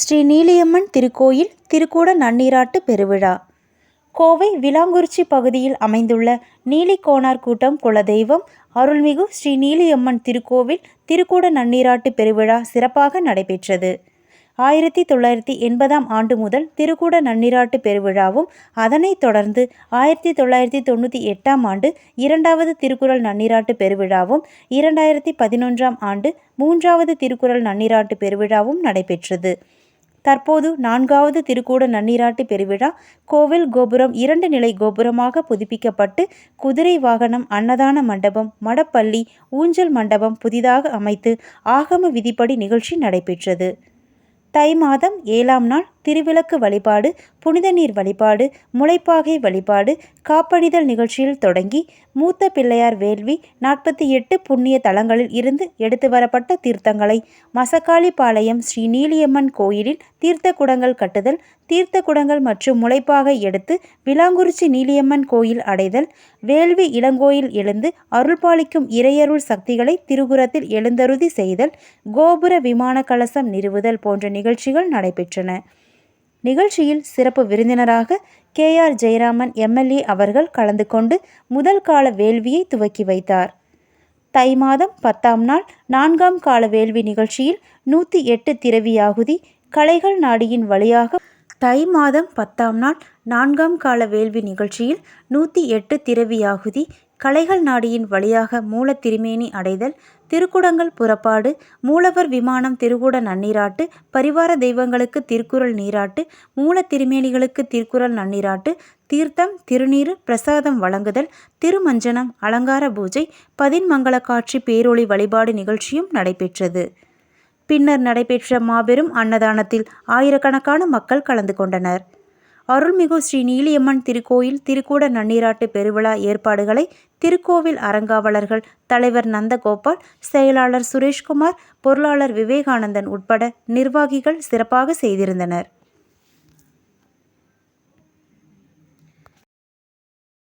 ஸ்ரீ நீலியம்மன் திருக்கோயில் திருக்கூட நன்னீராட்டு பெருவிழா. கோவை விளாங்குறிச்சி பகுதியில் அமைந்துள்ள நீலிக்கோணார் கூட்டம் குலதெய்வம் அருள்மிகு ஸ்ரீ நீலியம்மன் திருக்கோவில் திருக்கூட நன்னீராட்டு பெருவிழா சிறப்பாக நடைபெற்றது. ஆயிரத்தி தொள்ளாயிரத்தி எண்பதாம் ஆண்டு முதல் திருக்கூட நன்னீராட்டு பெருவிழாவும் அதனைத் தொடர்ந்து ஆயிரத்தி தொள்ளாயிரத்தி தொண்ணூற்றி எட்டாம் ஆண்டு இரண்டாவது திருக்குறள் நன்னீராட்டு பெருவிழாவும் இரண்டாயிரத்தி பதினொன்றாம் ஆண்டு மூன்றாவது திருக்குறள் நன்னீராட்டு பெருவிழாவும் நடைபெற்றது. தற்போது நான்காவது திருக்கூட நன்னீராட்டு பெருவிழா கோவில் கோபுரம் இரண்டு நிலை கோபுரமாக புதுப்பிக்கப்பட்டு குதிரை வாகனம் அன்னதான மண்டபம் மடப்பள்ளி ஊஞ்சல் மண்டபம் புதிதாக அமைத்து ஆகம விதிப்படி நிகழ்ச்சி நடைபெற்றது. தை மாதம் ஏழாம் நாள் திருவிளக்கு வழிபாடு புனித நீர் வழிபாடு முளைப்பாகை வழிபாடு காப்பணிதல் நிகழ்ச்சியில் தொடங்கி மூத்த பிள்ளையார் வேள்வி நாற்பத்தி எட்டு புண்ணிய தலங்களில் இருந்து எடுத்து வரப்பட்ட தீர்த்தங்களை மசக்காளிபாளையம் ஸ்ரீ நீலியம்மன் கோயிலில் தீர்த்த குடங்கள் கட்டுதல் தீர்த்த குடங்கள் மற்றும் முளைப்பாகை எடுத்து விலாங்குறிச்சி நீலியம்மன் கோயில் அடைதல் வேள்வி இளங்கோயில் எழுந்து அருள்பாலிக்கும் இறையருள் சக்திகளை திருகுரத்தில் எழுந்தருதி செய்தல் கோபுர விமான கலசம் நிறுவுதல் போன்ற நிகழ்ச்சிகள் நடைபெற்றன. நிகழ்ச்சியில் சிறப்பு விருந்தினராக கே ஆர் ஜெயராமன் எம்எல்ஏ அவர்கள் கலந்து கொண்டு முதல் கால வேள்வியை துவக்கி வைத்தார். தை மாதம் பத்தாம் நாள் நான்காம் கால வேள்வி நிகழ்ச்சியில் நூற்றி எட்டு திரவியாகுதி கலைகள் நாடியின் வழியாக தை மாதம் பத்தாம் நாள் நான்காம் கால வேள்வி நிகழ்ச்சியில் நூற்றி எட்டு திரவியாகுதி கலைகள் நாடியின் வழியாக மூல திருமேனி அடைதல் திருக்குடங்கள் புறப்பாடு மூலவர் விமானம் திருக்கூட நன்னீராட்டு பரிவார தெய்வங்களுக்கு திருக்குறள் நீராட்டு மூல திருமேனிகளுக்கு திருக்குறள் நன்னீராட்டு தீர்த்தம் திருநீர் பிரசாதம் வழங்குதல் திருமஞ்சனம் அலங்கார பூஜை பதின்மங்கள காட்சி பேரொளி வழிபாடு நிகழ்ச்சியும் நடைபெற்றது. பின்னர் நடைபெற்ற மாபெரும் அன்னதானத்தில் ஆயிரக்கணக்கான மக்கள் கலந்து கொண்டனர். அருள்மிகு ஸ்ரீ நீலியம்மன் திருக்கோயில் திருக்கூட நன்னீராட்டு பெருவிழா ஏற்பாடுகளை திருக்கோவில் அறங்காவலர்கள் தலைவர் நந்தகோபால் செயலாளர் சுரேஷ்குமார் பொருளாளர் விவேகானந்தன் உட்பட நிர்வாகிகள் சிறப்பாக செய்திருந்தனர்.